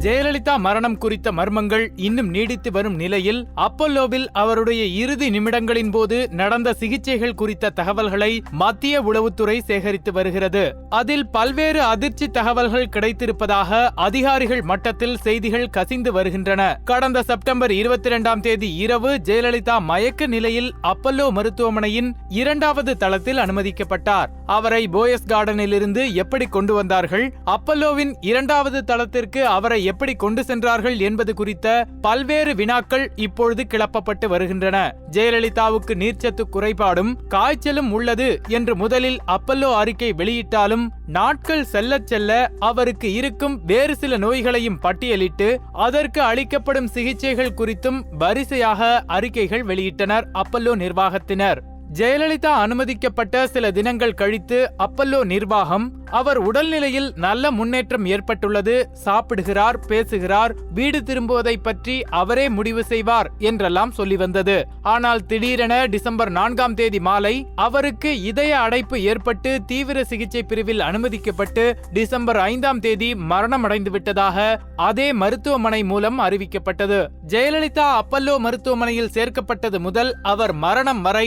ஜெயலலிதா மரணம் குறித்த மர்மங்கள் இன்னும் நீடித்து வரும் நிலையில் அப்பல்லோவில் அவருடைய இறுதி நிமிடங்களின் போது நடந்த சிகிச்சைகள் குறித்த தகவல்களை மத்திய உளவுத்துறை சேகரித்து வருகிறது. அதில் பல்வேறு அதிர்ச்சி தகவல்கள் கிடைத்திருப்பதாக அதிகாரிகள் மட்டத்தில் செய்திகள் கசிந்து வருகின்றன. கடந்த செப்டம்பர் இருபத்தி இரண்டாம் தேதி இரவு ஜெயலலிதா மயக்க நிலையில் அப்பல்லோ மருத்துவமனையின் இரண்டாவது தளத்தில் அனுமதிக்கப்பட்டார். அவரை போயஸ் கார்டனில் இருந்து எப்படி கொண்டு வந்தார்கள்? அப்பல்லோவின் இரண்டாவது தளத்திற்கு அவரை எப்படி கொண்டு சென்றார்கள் என்பது குறித்த பல்வேறு வினாக்கள் இப்பொழுது கிளப்பப்பட்டு வருகின்றன. ஜெயலலிதாவுக்கு நீர்ச்சத்து குறைபாடும் காய்ச்சலும் உள்ளது என்று முதலில் அப்பல்லோ அறிக்கை வெளியிட்டாலும் நாட்கள் செல்லச் செல்ல அவருக்கு இருக்கும் வேறு சில நோய்களையும் பட்டியலிட்டு அதற்கு அளிக்கப்படும் சிகிச்சைகள் குறித்தும் வரிசையாக அறிக்கைகள் வெளியிட்டனர் அப்பல்லோ நிர்வாகத்தினர். ஜெயலலிதா அனுமதிக்கப்பட்ட சில தினங்கள் கழித்து அப்பல்லோ நிர்வாகம் அவர் உடல்நிலையில் நல்ல முன்னேற்றம் ஏற்பட்டுள்ளது சாப்பிடுகிறார் பேசுகிறார் வீடு திரும்புவதை பற்றி அவரே முடிவு செய்வார் என்றெல்லாம் சொல்லி வந்தது. ஆனால் திடீரென டிசம்பர் நான்காம் தேதி மாலை அவருக்கு இதய அடைப்பு ஏற்பட்டு தீவிர சிகிச்சை பிரிவில் அனுமதிக்கப்பட்டு டிசம்பர் ஐந்தாம் தேதி மரணமடைந்து விட்டதாக அதே மருத்துவமனை மூலம் அறிவிக்கப்பட்டது. ஜெயலலிதா அப்பல்லோ மருத்துவமனையில் சேர்க்கப்பட்டது முதல் அவர் மரணம் வரை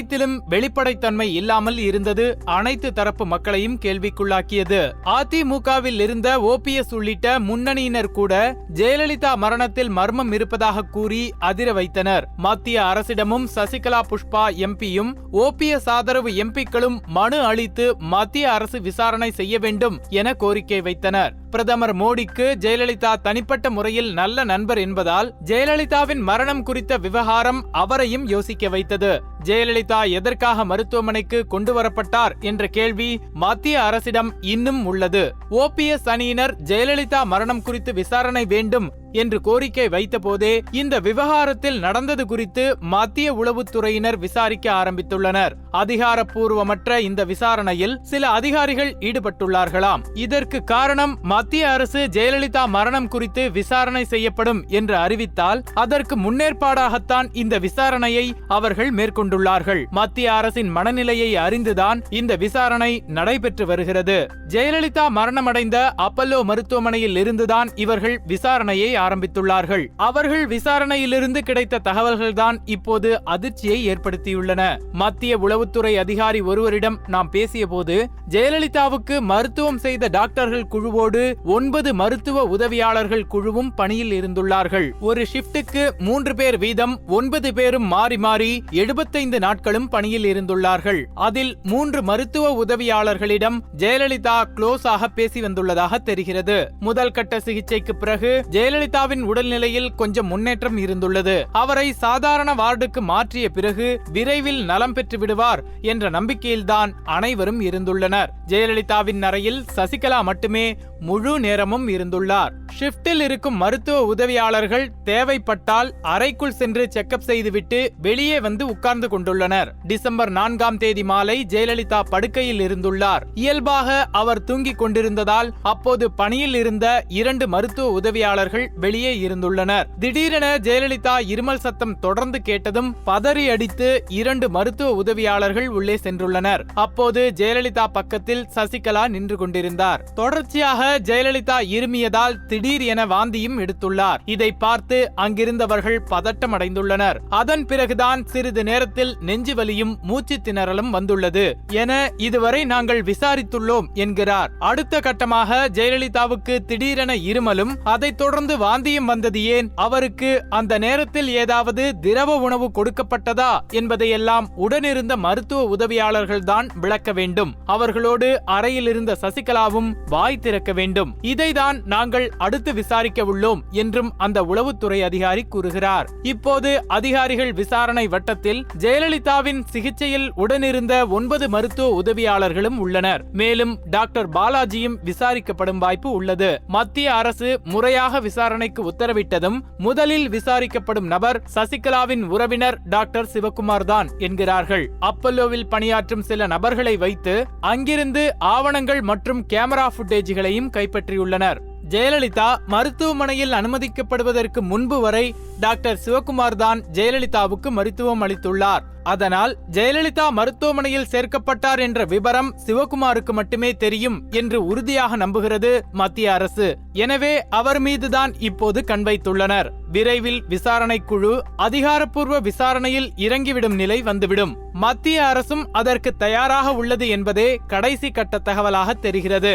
அனைத்திலும் வெளிப்படைத்தன்மை இல்லாமல் இருந்தது. அனைத்து தரப்பு மக்களையும் கேள்விக்குள்ளாக்கியது. அதிமுகவில் இருந்த ஓபிஎஸ் உள்ளிட்ட முன்னணியினர் கூட ஜெயலலிதா மரணத்தில் மர்மம் இருப்பதாக கூறி அதிர வைத்தனர். மத்திய அரசிடமும் சசிகலா புஷ்பா எம்பியும் ஓபிஎஸ் ஆதரவு எம்பிக்களும் மனு அளித்து மத்திய அரசு விசாரணை செய்ய வேண்டும் என கோரிக்கை வைத்தனர். பிரதமர் மோடிக்கு ஜெயலலிதா தனிப்பட்ட முறையில் நல்ல நண்பர் என்பதால் ஜெயலலிதாவின் மரணம் குறித்த விவகாரம் அவரையும் யோசிக்க வைத்தது. ஜெயலலிதா எதற்காக மருத்துவமனைக்கு கொண்டு வரப்பட்டார் என்ற கேள்வி மத்திய அரசிடம் இன்னும் உள்ளது. ஓபிஎஸ் அணியினர் ஜெயலலிதா மரணம் குறித்து விசாரணை வேண்டும் என்று கோரிக்கை வைத்தபோதே இந்த விவகாரத்தில் நடந்தது குறித்து மத்திய உளவுத்துறையினர் விசாரிக்க ஆரம்பித்துள்ளனர். அதிகாரப்பூர்வமற்ற இந்த விசாரணையில் சில அதிகாரிகள் ஈடுபட்டுள்ளார்களாம். இதற்கு காரணம் மத்திய அரசு ஜெயலலிதா மரணம் குறித்து விசாரணை செய்யப்படும் என்று அறிவித்தால் அதற்கு முன்னேற்பாடாகத்தான் இந்த விசாரணையை அவர்கள் மேற்கொண்டுள்ளார்கள். மத்திய அரசின் மனநிலையை அறிந்துதான் இந்த விசாரணை நடைபெற்று வருகிறது. ஜெயலலிதா மரணமடைந்த அப்பல்லோ மருத்துவமனையில் இருந்துதான் இவர்கள் விசாரணையை ஆரம்பித்துள்ளார்கள். அவர்கள் விசாரணையிலிருந்து கிடைத்த தகவல்கள்தான் இப்போது அதிர்ச்சியை ஏற்படுத்தியுள்ளன. மத்திய உளவுத்துறை அதிகாரி ஒருவரிடம் நாம் பேசியபோது ஜெயலலிதாவுக்கு மருத்துவம் செய்த டாக்டர்கள் குழுவோடு ஒன்பது மருத்துவ உதவியாளர்கள் குழுவும் பணியில் இருந்துள்ளார்கள். ஒரு ஷிப்டுக்கு மூன்று பேர் வீதம் ஒன்பது பேரும் மாறி மாறி எழுபத்தைந்து நாட்களும் பணியில் இருந்துள்ளார்கள். அதில் மூன்று மருத்துவ உதவியாளர்களிடம் ஜெயலலிதா க்ளோஸ் ஆக பேசி வந்துள்ளதாக தெரிகிறது. முதல் கட்ட சிகிச்சைக்கு பிறகு ஜெயலலிதா ஜெயலலிதாவின் உடல்நிலையில் கொஞ்சம் முன்னேற்றம் இருந்துள்ளது. அவரை சாதாரண வார்டுக்கு மாற்றிய பிறகு விரைவில் நலம் பெற்று விடுவார் என்ற நம்பிக்கையில்தான் அனைவரும் இருந்துள்ளனர். ஜெயலலிதாவின் அறையில் சசிகலா மட்டுமே முழு நேரமும் இருந்துள்ளார். ஷிப்டில் இருக்கும் மருத்துவ உதவியாளர்கள் தேவைப்பட்டால் அறைக்குள் சென்று செக்கப் செய்துவிட்டு வெளியே வந்து உட்கார்ந்து கொண்டுள்ளனர். டிசம்பர் நான்காம் தேதி மாலை ஜெயலலிதா படுக்கையில் இருந்துள்ளார். இயல்பாக அவர் தூங்கிக் கொண்டிருந்ததால் அப்போது பணியில் இருந்த இரண்டு மருத்துவ உதவியாளர்கள் வெளியே இருந்துள்ளனர். திடீரென ஜெயலலிதா இருமல் சத்தம் தொடர்ந்து கேட்டதும் பதறி அடித்து இரண்டு மருத்துவ உதவியாளர்கள் உள்ளே சென்றுள்ளனர். அப்போது ஜெயலலிதா பக்கத்தில் சசிகலா நின்று கொண்டிருந்தார். தொடர்ச்சியாக ஜெயலலிதா இருமியதால் திடீர் என வாந்தியும் எடுத்துள்ளார். இதை பார்த்து அங்கிருந்தவர்கள் பதட்டம் அடைந்துள்ளனர் அதன் பிறகுதான் சிறிது நேரத்தில் நெஞ்சு வலியும் மூச்சு திணறலும் வந்துள்ளது என இதுவரை நாங்கள் விசாரித்துள்ளோம் என்கிறார். அடுத்த கட்டமாக ஜெயலலிதாவுக்கு திடீரென இருமலும் அதைத் தொடர்ந்து வாந்தியும் வந்தது ஏன்? அவருக்கு அந்த நேரத்தில் ஏதாவது திரவ உணவு கொடுக்கப்பட்டதா என்பதையெல்லாம் உடனிருந்த மருத்துவ உதவியாளர்கள் தான் விளக்க வேண்டும். அவர்களோடு அறையில் இருந்த சசிகலாவும் வாய் திறக்க வேண்டும். இதைதான் நாங்கள் அடுத்து விசாரிக்க உள்ளோம் என்றும் அந்த உளவுத்துறை அதிகாரி கூறுகிறார். இப்போது அதிகாரிகள் விசாரணை வட்டத்தில் ஜெயலலிதாவின் சிகிச்சையில் உடனிருந்த ஒன்பது மருத்துவ உதவியாளர்களும் உள்ளனர். மேலும் டாக்டர் பாலாஜியும் விசாரிக்கப்படும் வாய்ப்பு உள்ளது. மத்திய அரசு முறையாக விசாரணைக்கு உத்தரவிட்டதும் முதலில் விசாரிக்கப்படும் நபர் சசிகலாவின் உறவினர் டாக்டர் சிவகுமார் தான் என்கிறார்கள். அப்பல்லோவில் பணியாற்றும் சில நபர்களை வைத்து அங்கிருந்து ஆவணங்கள் மற்றும் கேமரா புட்டேஜ்களையும் கைப்பற்றியுள்ளனர். ஜெயலலிதா மருத்துவமனையில் அனுமதிக்கப்படுவதற்கு முன்பு வரை டாக்டர் சிவகுமார் தான் ஜெயலலிதாவுக்கு மருத்துவம் அளித்துள்ளார். அதனால் ஜெயலலிதா மருத்துவமனையில் சேர்க்கப்பட்டார் என்ற விவரம் சிவகுமாருக்கு மட்டுமே தெரியும் என்று உறுதியாக நம்புகிறது மத்திய அரசு. எனவே அவர் மீதுதான் இப்போது கண் வைத்துள்ளனர். விரைவில் விசாரணை குழு அதிகாரப்பூர்வ விசாரணையில் இறங்கிவிடும் நிலை வந்துவிடும். மத்திய அரசும் அதற்கு தயாராக உள்ளது என்பதே கடைசி கட்ட தகவலாக தெரிகிறது.